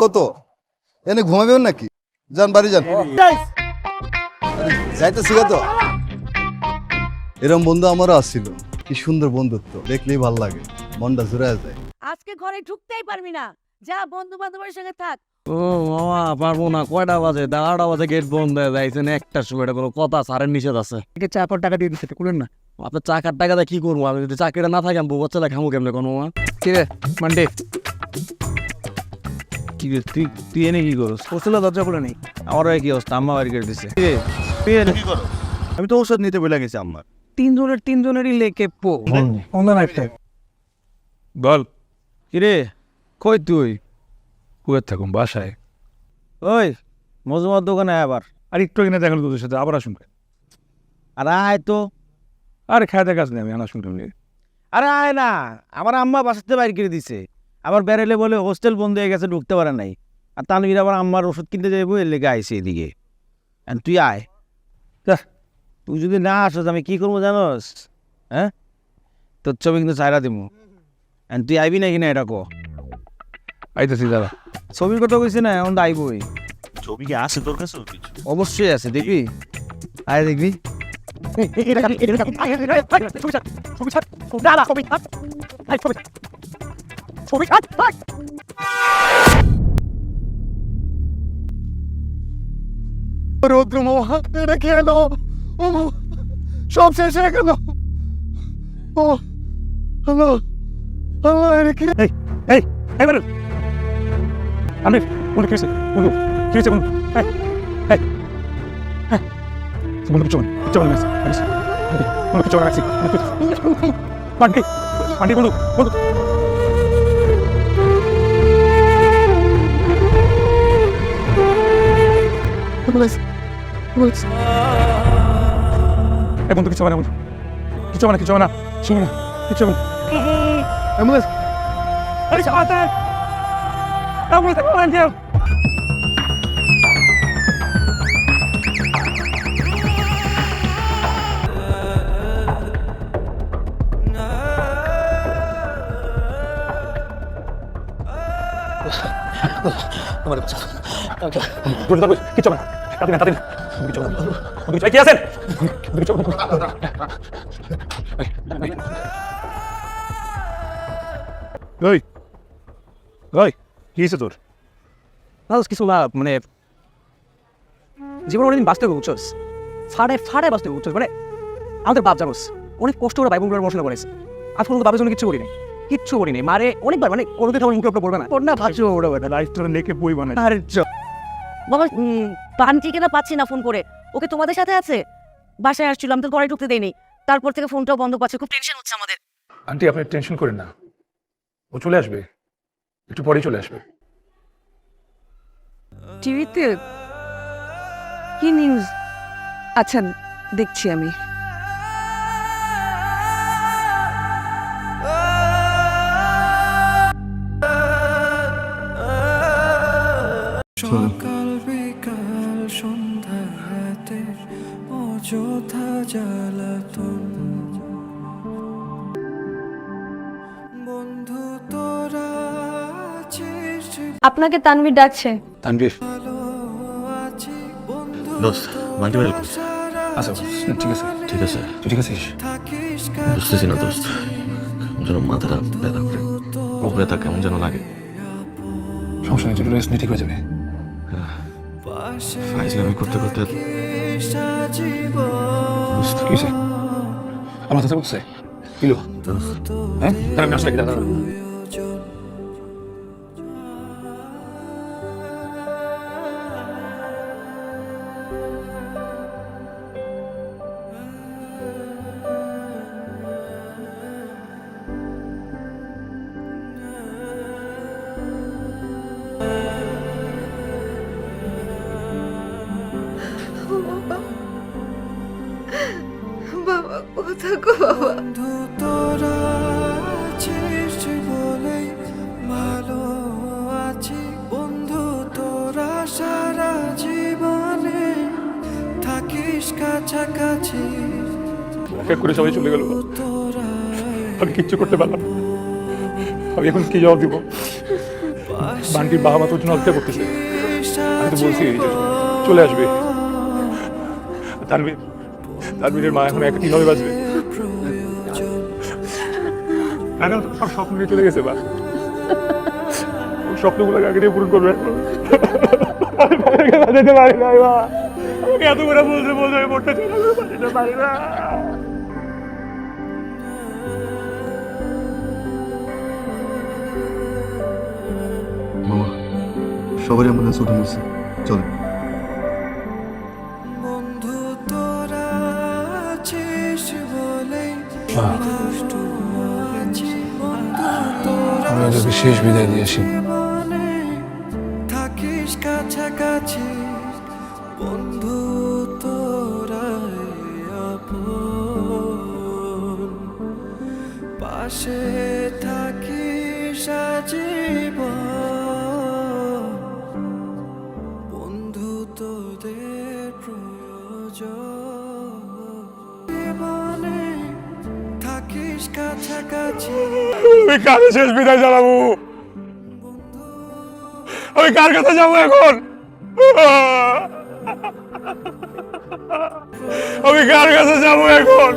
কত এনে ঘুমাবেন নাকি যান বাড়ি যান যাইতেছি তো এরম বন্ধু আমারও আসছিল কি সুন্দর বন্ধুত্ব দেখলেই ভালো লাগে মনটা জুড়ে যায় আজকে ঘরে ঢুকতেই পারবি না যা বন্ধু বান্ধবের সঙ্গে থাক ও মামা পারব না কয়টা বাজে এগারোটা বাজে গেট বন্ধ হয়ে যাইছেন একটা সময় এটা কোনো কথা সারের নিষেধ আছে চা পর টাকা দিয়ে দিচ্ছে না আপনার চাকার টাকাটা কি করব? আমি যদি চাকরিটা না থাকে আমি বউ বাচ্চাটা খামো কেমনে কোনো মামা ঠিক আছে মানডে? কি রে, তুই তুই এনে কি করস? হোস্টেলে দরজা খুলে নেই। আমার কি অবস্থা? আম্মা বাড়ি করে দিছে। তুই আমি তো ঔষধ নিতে বলে গেছি আম্মার। তিনজনের তিনজনেরই লেকে পো অন্য একটা বল। কিরে কই তুই? কুয়েত থাকুন বাসায়? ওই মজুমার দোকানে আয় আবার। আর একটু কিনে দেখাল তোদের সাথে আবার আসুন। আর আয় তো। আরে খাইতে কাজ নেই আমি আনা শুনতে আরে আয় না আমার আম্মা বাসাতে বাইর করে দিছে। আবার বেরেলে বলে হোস্টেল বন্ধ হয়ে গেছে ঢুকতে পারে নাই। আর তানভীর আবার আম্মার ওষুধ কিনতে যাব এর লেগে আইসে এদিকে। তুই আয়। তুই যদি না আসস আমি কি করব জানোস? হ্যাঁ? তোর ছবি কিন্তু চাইরা দিমু। আর তুই আইবি নাকি না এটা কো? আইতেছি দাদা ছবির কথা কইছি না এখন তো আইবই। ছবি কি আছে তোর কাছে? অবশ্যই আছে দেখবি? আয় দেখবি। এটা কি হলো ও মামা, সব শেষ হয়ে গেল ও হ্যালো হ্যালো এটা কি এই এই এই বলুন আমি বন্ধু কি বন্ধু কি হয়েছে বন্ধু এই এই, বন্ধু কিছু বন্ধু কিছু বন্ধু বন্ধু কিছু বন্ধু পান্ডি পান্ডি বন্ধু বন্ধু Ambulance. Ambulance. Eh, bunda কিছু হবে না বন্ধু কিছু হবে না কিছু হবে না কিছু হবে না কিছু হবে না কিছু হবে না কিছু হবে না। তাতে না তাতে কিছু হবে না। কিছু কি আছেন কিছু হবে না। ওই কি হয়েছে তোর? না কিছু না মানে জীবন অনেকদিন বাঁচতে হবে বুঝছস ফাড়ে ফাড়ে বাঁচতে হবে বুঝছস মানে আমাদের বাপ জানোস অনেক কষ্ট করে বাইবুল পড়াশোনা করেছে। আজ পর্যন্ত বাপের জন্য কিচ্ছু করিনি। কিচ্ছু করিনি। মারে অনেকবার মানে কোনোদিন আমার মুখে পড়বে না। ওর না ভাবছ ওরা ওটা লাইফ তোর লেখে বই বানাই আরে চ- বাবা পানটিকে না পাচ্ছি না ফোন করে। ওকে তোমাদের সাথে আছে? বাসায় আসছিলাম তো ঘরে ঢুকতে দেয়নি তারপর থেকে ফোনটাও বন্ধ পাচ্ছে খুব টেনশন হচ্ছে আমাদের। আন্টি আপনি টেনশন করেন না। ও চলে আসবে। একটু পরেই চলে আসবে। টিভিতে কি নিউজ আচ্ছা দেখছি আমি। অযথা জ্বালাতন বন্ধু তোরা আছিস আপনাকে তানভীর ডাকছে। তানভীর। ভালো আছি বন্ধু দোস্ত আচ্ছা ঠিক আছে ঠিক আছে। তুই ঠিক আছিস? বুঝতেছি না দোস্ত। যেন মাথাটা ব্যথা করে। ও ব্যথা কেমন যেন লাগে। সমস্যা নেই রেস্ট নিয়ে ঠিক হয়ে যাবে। পাশে ফাইজলামি করতে করতে আমার কথা বলছে। কিলো হ্যাঁ? আমি আসলে দাদা? বাবা কোথা গো বাবা? বন্ধু তোরা আছিস বলেই ভালো আছি। বন্ধু তোরা সারা জীবনে থাকিস কাছাকাছি। এক করে সবাই চলে গেল। তোরা আমি কিচ্ছু করতে পারলাম। আমি এখন কি জবাব দিব? বান্টির বাবা মা তোর জন্য অপেক্ষা করতেছে। আমি তো বলছি চলে আসবে। তানভীর তানভীরের মা এখন একা কীভাবে বাঁচবে? স্বপ্ন নিয়ে চলে গেছে বা ওর স্বপ্নগুলো আগে দিয়ে পূরণ করবে। বাঁচাতে পারি না বা এত করে বলতে বলতে আমি না, আমি পারি না। সবারই আমার কাছে চলে। আছি আমি তোকে শেষ বিদায় দিয়েছি। থাকিস কাছাকাছি, বন্ধু তোরাই আপন। পাশে থাকিস আজীবন, বন্ধু তোদের প্রয়োজন। আমি কার শেষ বিদায় জানাব। আমি কার কাছে যাব এখন? আমি কার কাছে যাব এখন?